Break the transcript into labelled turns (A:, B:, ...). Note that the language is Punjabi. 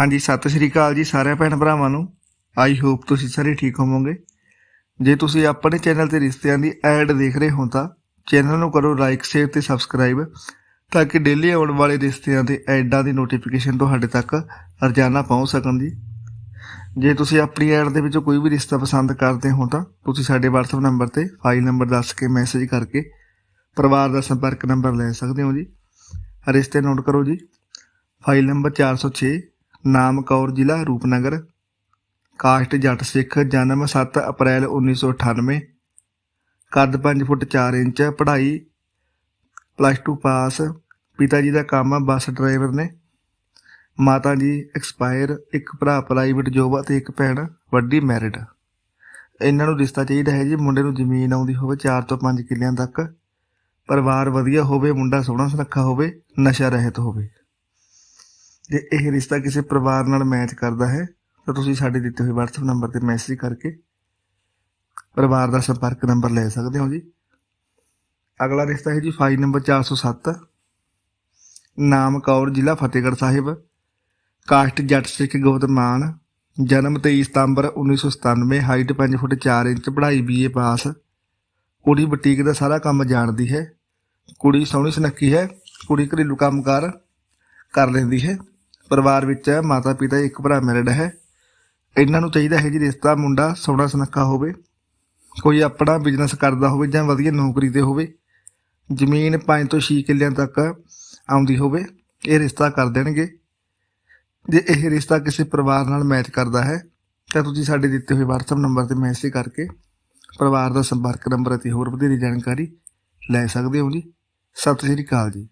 A: ਹਾਂਜੀ, ਸਤਿ ਸ਼੍ਰੀ ਅਕਾਲ ਜੀ ਸਾਰਿਆਂ ਭੈਣ ਭਰਾਵਾਂ ਨੂੰ। ਆਈ ਹੋਪ ਤੁਸੀਂ ਸਾਰੇ ਠੀਕ ਹੋਵੋਗੇ। ਜੇ ਤੁਸੀਂ ਆਪਣੇ ਚੈਨਲ ਤੇ ਰਿਸ਼ਤਿਆਂ ਦੀ ਐਡ ਦੇਖ ਰਹੇ ਹੋ ਤਾਂ ਚੈਨਲ ਨੂੰ ਕਰੋ ਲਾਈਕ ਸ਼ੇਅਰ ਤੇ ਸਬਸਕ੍ਰਾਈਬ ਤਾਂ ਕਿ ਡੇਲੀ ਆਉਣ ਵਾਲੇ ਰਿਸ਼ਤਿਆਂ ਦੇ ਐਡਾਂ ਦੀ ਨੋਟੀਫਿਕੇਸ਼ਨ ਤੁਹਾਡੇ ਤੱਕ ਰੋਜ਼ਾਨਾ ਪਹੁੰਚ ਸਕਣ ਜੀ। ਜੇ ਤੁਸੀਂ ਆਪਣੀ ਐਡ ਦੇ ਵਿੱਚੋਂ ਕੋਈ ਵੀ ਰਿਸ਼ਤਾ ਪਸੰਦ ਕਰਦੇ ਹੋ ਤਾਂ ਤੁਸੀਂ ਸਾਡੇ WhatsApp ਨੰਬਰ ਤੇ ਫਾਈਲ ਨੰਬਰ ਦੱਸ ਕੇ ਮੈਸੇਜ ਕਰਕੇ ਪਰਿਵਾਰ ਦਾ ਸੰਪਰਕ ਨੰਬਰ ਲੈ ਸਕਦੇ ਹੋ ਜੀ। ਰਿਸ਼ਤੇ ਨੋਟ ਕਰੋ ਜੀ। ਫਾਈਲ ਨੰਬਰ 406 ਨਾਮ ਕੌਰ ਜ਼ਿਲ੍ਹਾ ਰੂਪਨਗਰ। ਕਾਸਟ ਜੱਟ ਸਿੱਖ ਜਨਮ 7 ਅਪ੍ਰੈਲ 1998 ਕੱਦ 5 ਫੁੱਟ 4 ਇੰਚ, ਪੜ੍ਹਾਈ ਪਲੱਸ 2 ਪਾਸ। ਪਿਤਾ ਜੀ ਦਾ ਕੰਮ ਆ ਬੱਸ ਡਰਾਈਵਰ ਨੇ। ਮਾਤਾ ਜੀ ਐਕਸਪਾਇਰ, ਇੱਕ ਭਰਾ ਪ੍ਰਾਈਵੇਟ ਜੋਬ ਅਤੇ ਇੱਕ ਭੈਣ, ਵੱਡੀ ਮੈਰਿਡ ਇਹਨਾਂ ਨੂੰ ਰਿਸ਼ਤਾ ਚਾਹੀਦਾ ਹੈ ਜੀ, ਮੁੰਡੇ ਨੂੰ ਜ਼ਮੀਨ ਆਉਂਦੀ ਹੋਵੇ 4 ਤੋਂ 5 ਕਿੱਲਿਆਂ ਤੱਕ। ਪਰਿਵਾਰ ਵਧੀਆ ਹੋਵੇ, ਮੁੰਡਾ ਸੋਹਣਾ ਸੁਨੱਖਾ ਹੋਵੇ, ਨਸ਼ਾ ਰਹਿਤ ਹੋਵੇ। ਜੇ ਇਹ ਰਿਸ਼ਤਾ ਕਿਸੇ ਪਰਿਵਾਰ ਨਾਲ ਮੈਚ ਕਰਦਾ ਹੈ, ਤਾਂ ਤੁਸੀਂ ਸਾਡੇ ਦਿੱਤੇ ਹੋਏ WhatsApp ਨੰਬਰ ਤੇ ਮੈਸੇਜ ਕਰਕੇ ਪਰਿਵਾਰ ਦਾ ਸੰਪਰਕ ਨੰਬਰ ਲੈ ਸਕਦੇ ਹੋ ਜੀ। ਅਗਲਾ ਰਿਸ਼ਤਾ ਹੈ ਜੀ ਫਾਈਲ ਨੰਬਰ 407 ਨਾਮ ਕੌਰ, ਜ਼ਿਲ੍ਹਾ ਫਤਿਹਗੜ੍ਹ ਸਾਹਿਬ ਕਾਸਟ ਜੱਟ ਸਿੱਖ ਗੋਤਮਾਨ ਜਨਮ 23 ਸਤੰਬਰ 1997 ਹਾਈਟ 5 ਫੁੱਟ 4 ਇੰਚ, ਪੜ੍ਹਾਈ ਬੀਏ ਪਾਸ, ਕੁੜੀ ਬੁਟੀਕ ਦਾ ਸਾਰਾ ਕੰਮ ਜਾਣਦੀ ਹੈ, ਕੁੜੀ ਸੋਹਣੀ ਸੁਨੱਖੀ ਹੈ, ਕੁੜੀ ਘਰੇਲੂ ਕੰਮਕਾਰ ਕਰ ਲੈਂਦੀ ਹੈ। ਪਰਿਵਾਰ ਵਿੱਚ ਮਾਤਾ ਪਿਤਾ ਇੱਕ ਭਰਾ ਮੈਰਿਡ ਹੈ। ਇਹਨਾਂ ਨੂੰ ਚਾਹੀਦਾ ਹੈ ਜੀ ਰਿਸ਼ਤਾ ਮੁੰਡਾ ਸੋਹਣਾ ਸੁਨੱਖਾ ਹੋਵੇ, ਕੋਈ ਆਪਣਾ ਬਿਜ਼ਨਸ ਕਰਦਾ ਹੋਵੇ ਜਾਂ ਵਧੀਆ ਨੌਕਰੀ ਤੇ ਹੋਵੇ। ਜ਼ਮੀਨ 5 ਤੋਂ 6 ਕਿੱਲਿਆਂ ਤੱਕ ਆਉਂਦੀ ਹੋਵੇ, ਇਹ ਰਿਸ਼ਤਾ ਕਰ ਦੇਣਗੇ। ਜੇ ਇਹ ਰਿਸ਼ਤਾ ਕਿਸੇ ਪਰਿਵਾਰ ਨਾਲ ਮੈਚ ਕਰਦਾ ਹੈ, ਤਾਂ ਤੁਸੀਂ ਸਾਡੇ ਦਿੱਤੇ ਹੋਏ WhatsApp ਨੰਬਰ ਤੇ ਮੈਸੇਜ ਕਰਕੇ ਪਰਿਵਾਰ ਦਾ ਸੰਪਰਕ ਨੰਬਰ ਅਤੇ ਹੋਰ ਵਧੇਰੇ ਜਾਣਕਾਰੀ ਲੈ ਸਕਦੇ ਹੋ ਜੀ। ਸਤਿ ਸ਼੍ਰੀ ਅਕਾਲ ਜੀ।